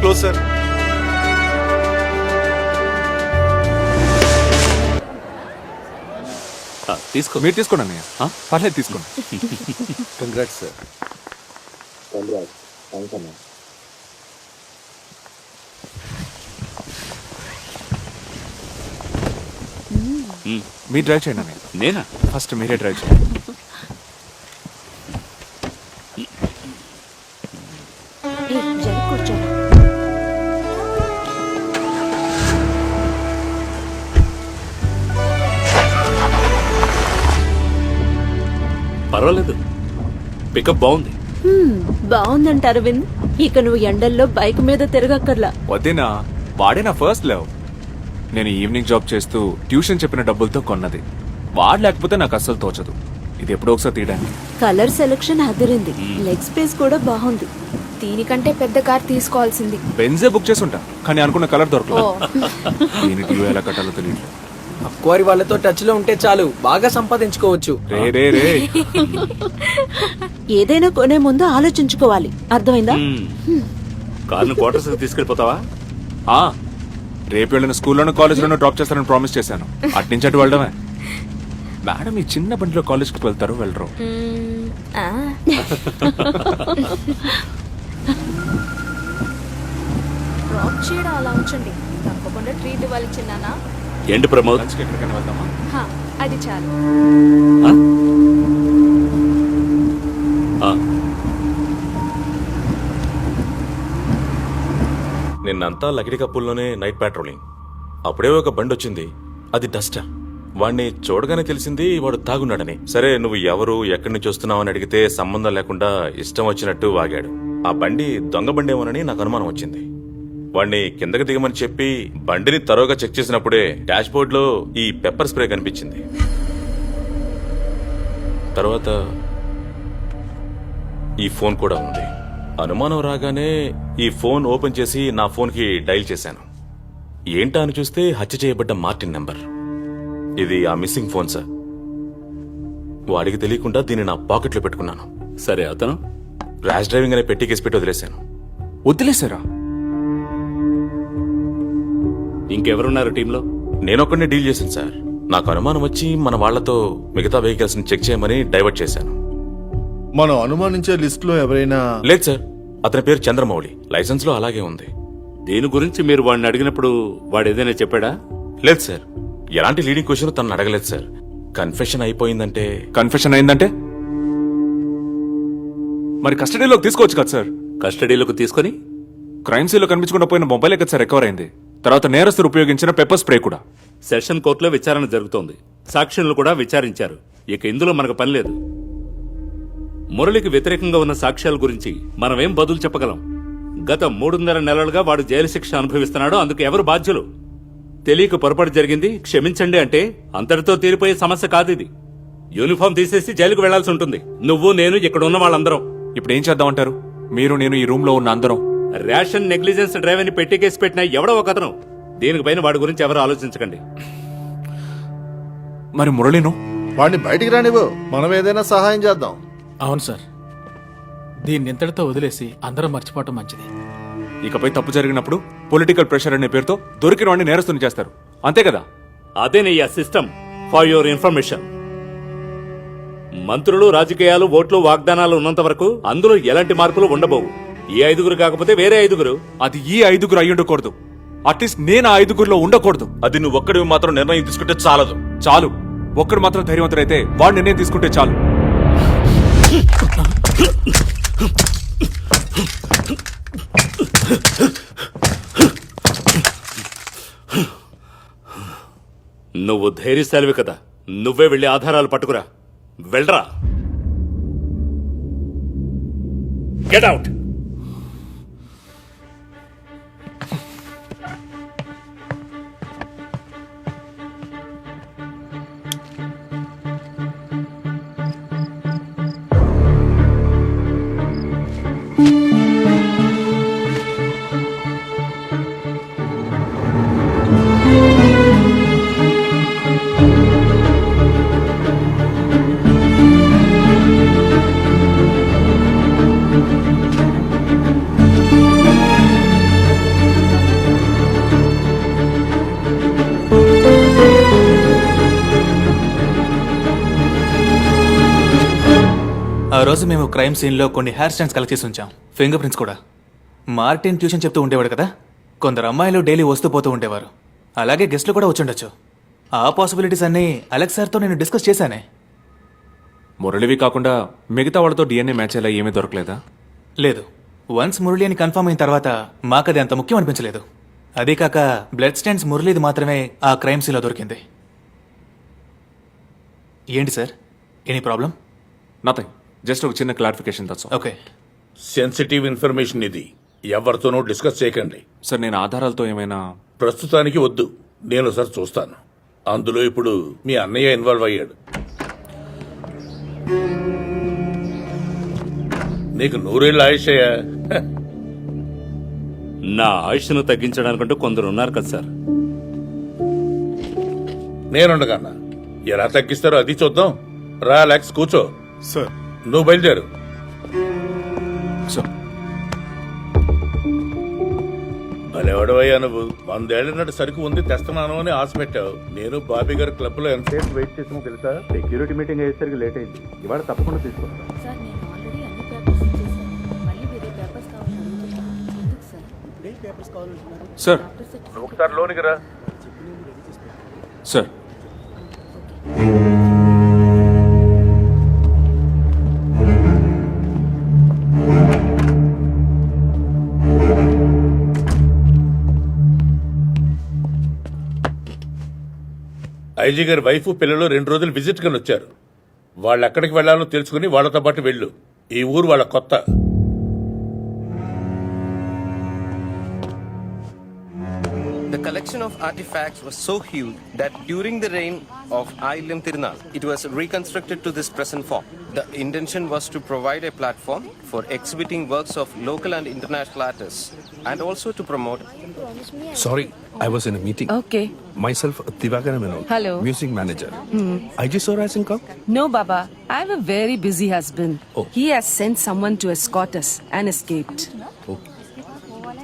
Closure sir. తీసుకో. మీరు తీసుకోండి అన్నయ్య. పర్లేదు తీసుకోండి. Congrats sir hmm. మీరు డ్రైవ్ చేయండి అన్నయ్య. నేనా? ఫస్ట్ మీరే డ్రైవ్ చేయండి. పర్వాలేదు. పికప్ బాగుంది. హ్మ్, బాగుందంట అరవింద్ ఇక నువ్వు ఎండల్లో బైక్ మీద తిరగక్కర్లా. వదినా వాడే నా ఫస్ట్ లవ్ నేను ఈవినింగ్ జాబ్ చేస్తూ ట్యూషన్ చెప్పిన డబ్బులతో కొన్నది. వాడు లేకపోతే నాకు అస్సలు తోచదు. ఇది ఎప్పుడో ఒకసారి తీయడానికి. కలర్ సెలక్షన్ అదిరింది. లెగ్ స్పేస్ కూడా బాగుంది. దీనికంటే పెద్ద కార్ తీసుకోవాల్సింది. బెంజే బుక్ చేసి ఉంటా కానీ అనుకున్న కలర్ దొరకలేదు డ్యూ ఎలా కట్టాలో తెలియట్లేదు. అక్వారి వాళ్ళతో టచ్లో ఉంటే చాలు బాగా సంపాదించుకోవచ్చు. రే రే రే. ఏదైనా కొనే ముందు ఆలోచించుకోవాలి. అర్థమైందా. కార్ను క్వార్టర్స్ తీసుకెళ్ళిపోతావా? ఆ, రేపు వెళ్ళిన స్కూల్లోనూ కాలేజ్లోనూ డ్రాప్ చేస్తానని ప్రామిస్ చేశాను. అట్నుంచి అటు వెళ్ళడమే. మేడం ఈ చిన్న బండిలో కాలేజ్కి వెళ్తారు వెళ్ళరు. డ్రాప్ చేయడం అలా ఉంచండి. తప్పకుండా ట్రీట్ ఇవ్వాలి చిన్నానా? ఏంటి ప్రమోద్? హా, అది చాలు. ఆ? ఆ, నిన్నంతా లకిడి కప్పుల్లోనే నైట్ పాట్రోలింగ్. అప్పుడే ఒక బండి వచ్చింది. అది డస్టర్ వాణ్ణి చూడగానే తెలిసింది వాడు తాగున్నాడని. సరే నువ్వు ఎవరు ఎక్కడి నుంచి వస్తున్నావు అని అడిగితే సంబంధం లేకుండా ఇష్టం వచ్చినట్టు వాగాడు. ఆ బండి దొంగ బండేమోనని నాకు అనుమానం వచ్చింది. వాణ్ణి కిందకి దిగమని చెప్పి బండిని తరోగా చెక్ చేసినప్పుడే డాష్ బోర్డ్లో ఈ పెప్పర్ స్ప్రే కనిపించింది. తర్వాత ఈ ఫోన్ కూడా ఉంది. అనుమానం రాగానే ఈ ఫోన్ ఓపెన్ చేసి నా ఫోన్కి డైల్ చేశాను. ఏంటా అని చూస్తే హత్య చేయబడ్డ మార్టిన్ నెంబర్. ఇది ఆ మిస్సింగ్ ఫోన్ సార్. వాడికి తెలియకుండా దీన్ని నా పాకెట్లో పెట్టుకున్నాను. సరే అతను? ర్యాష్ డ్రైవింగ్ అనే పెట్టి కేసు పెట్టి వదిలేశాను. వదిలేసారా ఇంకెవరున్నారు టీంలో? నేనొక్కడిని డీల్ చేశాను సార్. నాకు అనుమానం వచ్చి మన వాళ్ళతో మిగతా వెహికల్స్ని చెక్ చేయమని డైవర్ట్ చేశాను. మనం అనుమానించే లిస్ట్లో ఎవరైనా లేదు సార్. అతని పేరు చంద్రమౌళి. లైసెన్స్లో అలాగే ఉంది. దీని గురించి మీరు వాడిని అడిగినప్పుడు వాడు ఏదైనా చెప్పాడా? లేదు సార్. ఎలాంటి లీడింగ్ క్వశ్చన్ తను అడగలేదు సార్. కన్ఫెషన్ అయిపోయిందంటే కన్ఫెషన్ అయిందంటే? మరి కస్టడీలోకి తీసుకోవచ్చు కదా సార్? కస్టడీలోకి తీసుకొని? క్రైమ్ సీన్లో కనిపించకుండా పోయిన మొబైల్ కదా సార్ రికవర్ అయింది. తర్వాత నేరస్తులు ఉపయోగించిన పెప్పర్ స్ప్రే కూడా. సెషన్ కోర్టులో విచారణ జరుగుతోంది. సాక్షులను కూడా విచారించారు. ఇక ఇందులో మనకు పని లేదు. మురళికి వ్యతిరేకంగా ఉన్న సాక్ష్యాల గురించి మనమేం బదులు చెప్పగలం? గత మూడున్నర నెలలుగా వాడు జైలు శిక్ష అనుభవిస్తున్నాడు. అందుకు ఎవరు బాధ్యులు? తెలియక పొరపాటు జరిగింది. క్షమించండి అంటే అంతటితో తీరిపోయే సమస్య కాదు ఇది. యూనిఫామ్ తీసేసి జైలుకు వెళ్ళాల్సి ఉంటుంది. నువ్వు నేను ఇక్కడ ఉన్న వాళ్ళందరం. ఇప్పుడు ఏం చేద్దామంటారు? మీరు నేను ఈ రూమ్లో ఉన్న అందరం. రేషన్ నెగ్లిజెన్స్ డ్రైవ్ అని పెట్టి కేసు పెట్టిన ఎవడో ఒకతను దీనిపైన వాడి గురించి ఎవరు ఆలోచించకండి. మరి మురళిను? వాడిని బయటికి రానివ్వు. మనం ఏదైనా సహాయం చేద్దాం. అవును సార్. దీన్ని ఇంతటితో వదిలేసి అందరం మర్చిపోవటం మంచిది. ఇకపై తప్పు జరిగినప్పుడు పొలిటికల్ ప్రెషర్ అనే పేరుతో దొరికిన వాడిని నేరస్తుని చేస్తారు. అంతే కదా? అదేనయ్యా సిస్టమ్. ఫర్ యువర్ ఇన్ఫర్మేషన్ మంత్రులు రాజకీయాలు ఓట్లు వాగ్దానాలు ఉన్నంత వరకు అందులో ఎలాంటి మార్పులు ఉండబోవు. ఈ ఐదుగురు కాకపోతే వేరే ఐదుగురు. అది ఈ ఐదుగురు అయి ఉండకూడదు. అట్లీస్ట్ నేను ఆ ఐదుగురిలో ఉండకూడదు. అది నువ్వు ఒక్కడివి మాత్రం నిర్ణయం తీసుకుంటే చాలదు. చాలు. ఒక్కడు మాత్రం ధైర్యవంతుడైతే వాడు నిర్ణయం తీసుకుంటే చాలు. నువ్వు ధైర్యశాలివి కదా. నువ్వే వెళ్ళి ఆధారాలు పట్టుకురా. వెళ్ళరా. గెట్ అవుట్ రోజు మేము క్రైమ్ సీన్లో కొన్ని హెయిర్ స్టైల్స్ కలెక్ట్ చేసి ఉంచాం. ఫింగర్ ప్రింట్స్ కూడా. మార్టిన్ ట్యూషన్ చెప్తూ ఉండేవాడు కదా? కొందరు అమ్మాయిలు డైలీ వస్తూ పోతూ ఉండేవారు. అలాగే గెస్ట్లు కూడా వచ్చుండొచ్చు ఆ పాసిబిలిటీస్ అన్నీ అలెక్స్ సార్తో నేను డిస్కస్ చేశానే. మురళివి కాకుండా మిగతా వాళ్ళతో డిఎన్ఏ మ్యాచ్ అయ్యేలా ఏమీ దొరకలేదా? లేదు. వన్స్ మురళి అని కన్ఫర్మ్ అయిన తర్వాత మాకది అంత ముఖ్యం అనిపించలేదు. అదే కాక బ్లడ్ స్టాండ్స్ మురళిది మాత్రమే ఆ క్రైమ్ సీన్లో దొరికింది. ఏంటి sir? Any problem? Nothing just ఒక చిన్న clarification that's okay sensitive information ఇది. ఎవరితోనూ డిస్కస్ చేయకండి. సార్ నేను ఆధారాలతో ఏమైనా ప్రస్తుతానికి వద్దు. నేను ఒకసారి చూస్తాను. అందులో ఇప్పుడు మీ అన్నయ్య ఇన్వాల్వ్ అయ్యాడు. నీకు నూరేళ్ళు ఆయుషయ్యా నా ఆయుష్ను తగ్గించడానికంటూ కొందరు ఉన్నారు కదా సార్. నేనుండగన్నా ఎలా తగ్గిస్తారో అది చూద్దాం. రా లాక్స్ కూర్చో. సార్ నువ్వు బయలుదేరు. సో భలేవాడవయ్యా నువ్వు. వందేళ్ళ నాటి సరుకు ఉంది తెస్తున్నాను అని ఆశ పెట్టావు. నేను బాబీ గారి క్లబ్లో ఎంతసేపు వెయిట్ చేసామో తెలుసా? సెక్యూరిటీ మీటింగ్ అయ్యేసరికి లేట్ అయింది. ఇవాళ తప్పకుండా సార్ సార్? ఒకసారి లోనికి రా. సార్. ఐజీ గారి వైఫ్ పిల్లలు రెండు రోజులు విజిట్ కని వచ్చారు వాళ్ళు ఎక్కడికి వెళ్ళాలో తెలుసుకుని వాళ్ళతో పాటు వెళ్ళు ఈ ఊరు వాళ్ళ కొత్త The collection of artifacts was so huge that during the reign of Ailim Tirunal, it was reconstructed to this present form. The intention was to provide a platform for exhibiting works of local and international artists and also to promote Sorry, I was in a meeting. Okay. Myself, Divagana Menon. Hello. Music manager. Hmm. I just saw Rising Cup. No, Baba. I have a very busy husband. Oh. He has sent someone to escort us and escaped. Oh.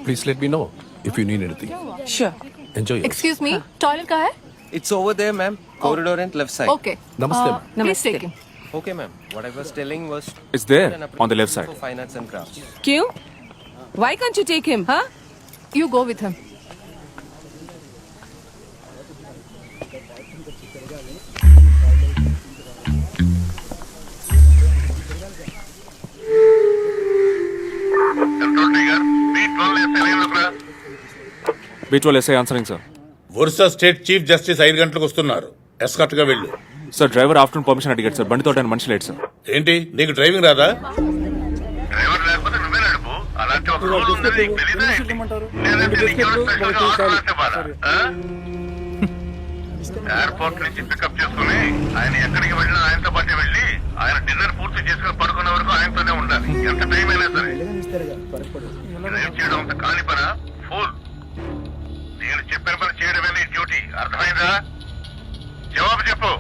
Please let me know if you need anything. Sure. Enjoy. Yours. Excuse me, toilet ka hai? It's over there, ma'am. Oh. Corridor and left side. Okay. Namaste. Namaste. Uh, please take him. Okay, ma'am. What I was telling was It's there on the left side. for finance and crafts. Q? Why can't you take him, huh? You go with him. Beat SI answering sir Orissa state chief justice ఐదు గంటలకు వస్తున్నారు. ఎస్కట్గా వెళ్ళు. Sir driver afternoon permission అడిగాడు sir బండితో ఆయన మనిషి లేడు సార్ ఏంటి? నీకు డ్రైవింగ్ రాదా? ఎయిర్పోర్ట్ నుంచి పికప్ చేసుకుని ఆయన ఎక్కడికి వెళ్ళినా ఆయనతో పాటే వెళ్ళి ఆయన డిన్నర్ పూర్తి చేసుకుని పడుకునే వరకు ఆయనతోనే ఉండాలి. ఎంత టైం లేదా జవాబు చెప్పు.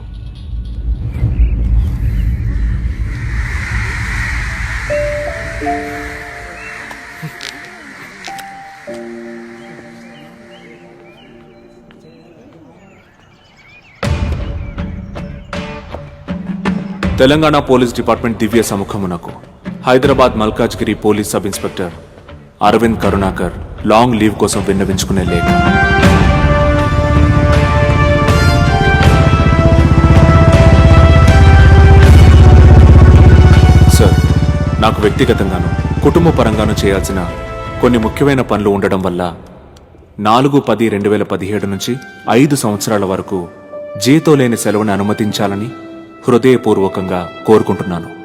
తెలంగాణ పోలీస్ డిపార్ట్మెంట్ దివ్య సముఖమునకు Hyderabad Malkajgiri police sub inspector Arvind Karunakar long leave కోసం విన్నవించుకునే లేఖ. నాకు వ్యక్తిగతంగాను కుటుంబ పరంగాను చేయాల్సిన కొన్ని ముఖ్యమైన పనులు ఉండడం వల్ల నాలుగు పది రెండు వేల పదిహేడు నుంచి ఐదు సంవత్సరాల వరకు జీతో లేని సెలవుని అనుమతించాలని హృదయపూర్వకంగా కోరుకుంటున్నాను.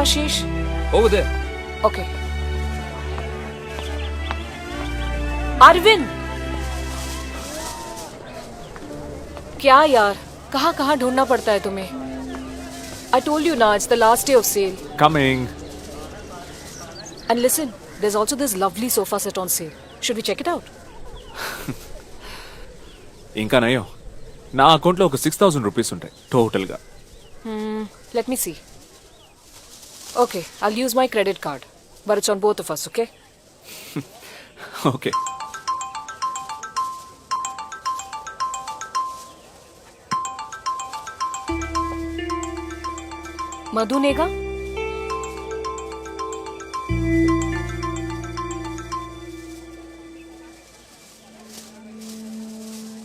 Hey Ashish Over there. Okay Arvind क्या यार कहाँ कहाँ ढूंढना पड़ता है तुम्हें आई टोल्ड यू ना it's the last day of sale coming and listen there is also this lovely sofa set on sale should we check it out ఇంకా నయం నా అకౌంట్లో ఒక సిక్స్ థౌసండ్ రూపీస్ ఉంటాయి టోటల్గా Let me see. Okay, I'll use my credit card. But it's on both of us, okay? okay. Madhu Nega?